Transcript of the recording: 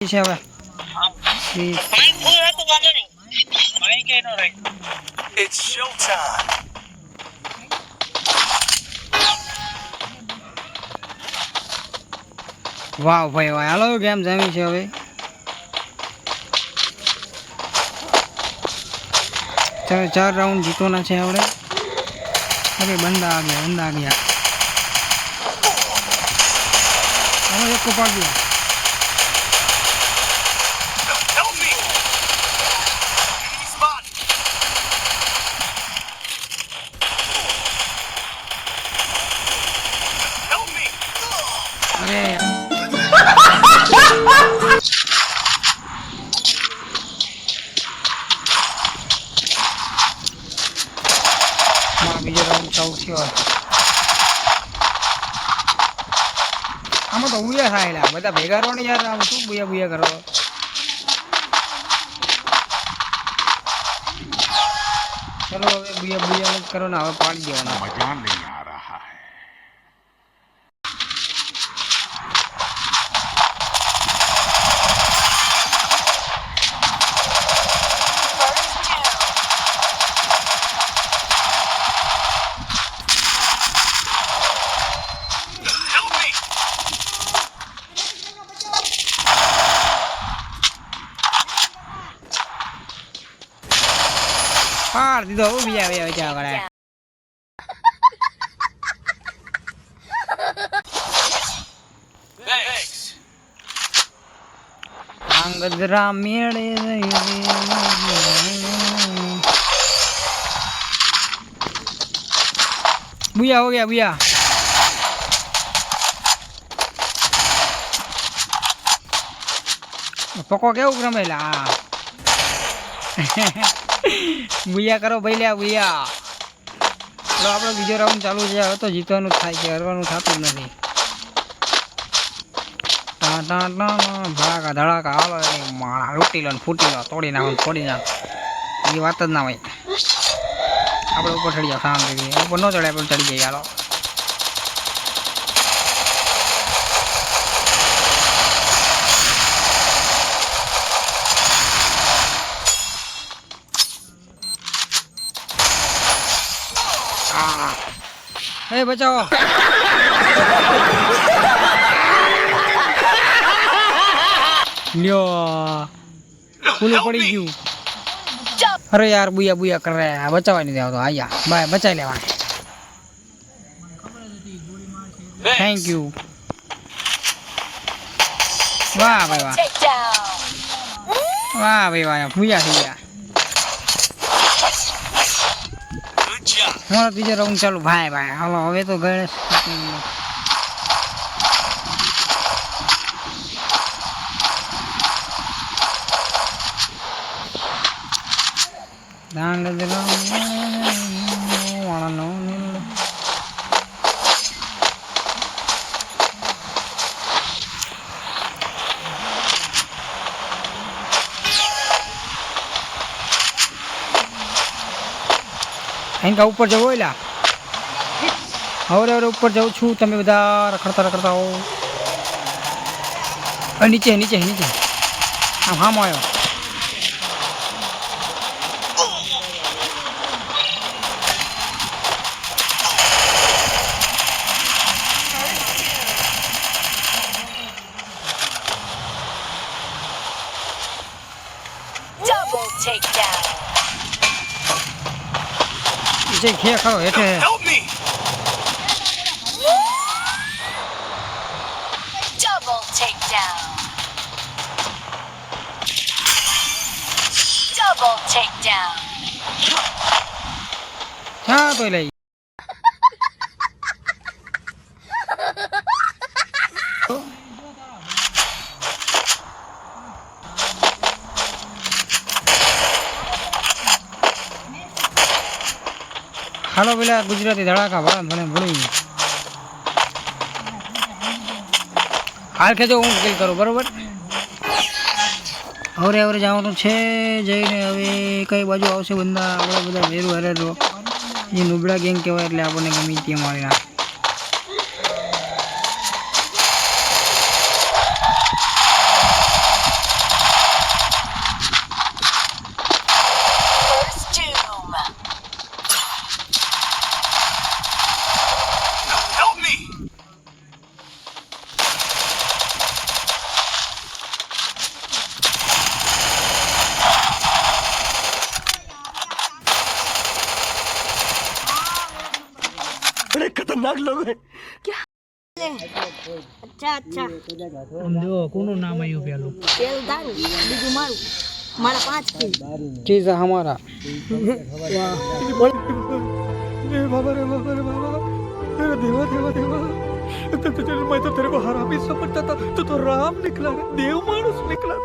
છે હવે વીસ. માઇક ફૂલ રાખો વાંધો નહીં માઇક એ નો રાખ It's showtime. વાહ ભાઈ વાહ હાલો ગેમ જમી છે હવે ચાલો ચાર રાઉન્ડ જીતવાના છે આપણે અરે બંદા આ ગયા બંદા આ ગયા હવે એક કપાટ આમાં તો ઉયા થાય બધા ભેગા રહો ને યાર, આમ શું બુયા બુયા કરો? ચલો હવે બુયા બુયા કરો ને હવે પાડી દેવાના. મજા નહીં પાડ દીધો. હવે બીજા બીજા વિચાર કરે આંગદરા મેળે બુયા હો ગયા, બુયા. પકો કેવું રમેલા? બુયા કરો ભાઈ લ્યા બુયા તો આપણો બીજો રાઉન્ડ ચાલુ છે. હવે તો જીતવાનું થાય છે, હરવાનું થતું નથી. ધડાકા ધડાકા, હાલો માળા લૂટી લો ફૂટી લો, તોડી નાખો ફોડી નાખો. એ વાત જ ના હોય. આપણે ઉપર ચડી જાવ શાંતિથી. ઉપર ન ચડે આપણે ચડી જઈએ, હાલો. એ બચાવો. લ્યો. ખુલ્લું પડી ગયું. અરે યાર બુયા બુયા કરે બચાવવા નહીં દેવા તો આયા બાય બચાવી લેવા થેન્ક યુ વાહ ભાઈ વાહ. વાહ ભાઈ વાહ. ભૂયા થઈ ગયા. મારો બીજો રાઉન્ડ ચાલુ. ભાઈ ભાઈ હાલો હવે તો ગણેશ દાંડ અહીં ઉપર જવું એલા. હવે હવે ઉપર જાઉં છું, તમે બધા રખડતા રખડતા હો નીચે નીચે નીચે. આમ હામ આવ્યો Double takedown. નીચે ખે ખરો હેઠે Help me! Double takedown. Double takedown. હા તો લઈ હાલો પેલા ગુજરાતી ધડાકા વાળા મને ભૂલી હાલ ખેંચો હું કિલ કરું, બરોબર? હવે હવે જવાનું છે જઈને હવે કઈ બાજુ આવશે બંદા બધા વેરું હારે રહો. જે નુબળા ગેંગ કહેવાય એટલે આપણને ગમે ત્યાં મારી નાખે. बड़े खतरनाक लोग हैं અચ્છા અચ્છા આમ જો કોનું નામ આવ્યું પેલું પેલું તારું બીજું મારું મારા પાંચ કિલ ચીઝ હમારા रे बाबा रे बाबा रे बाबा अरे देवा देवा देवा तो, तो, तो, मैं तो तेरे को हरामी समझता था तो तो राम निकला रे देव मानुस निकला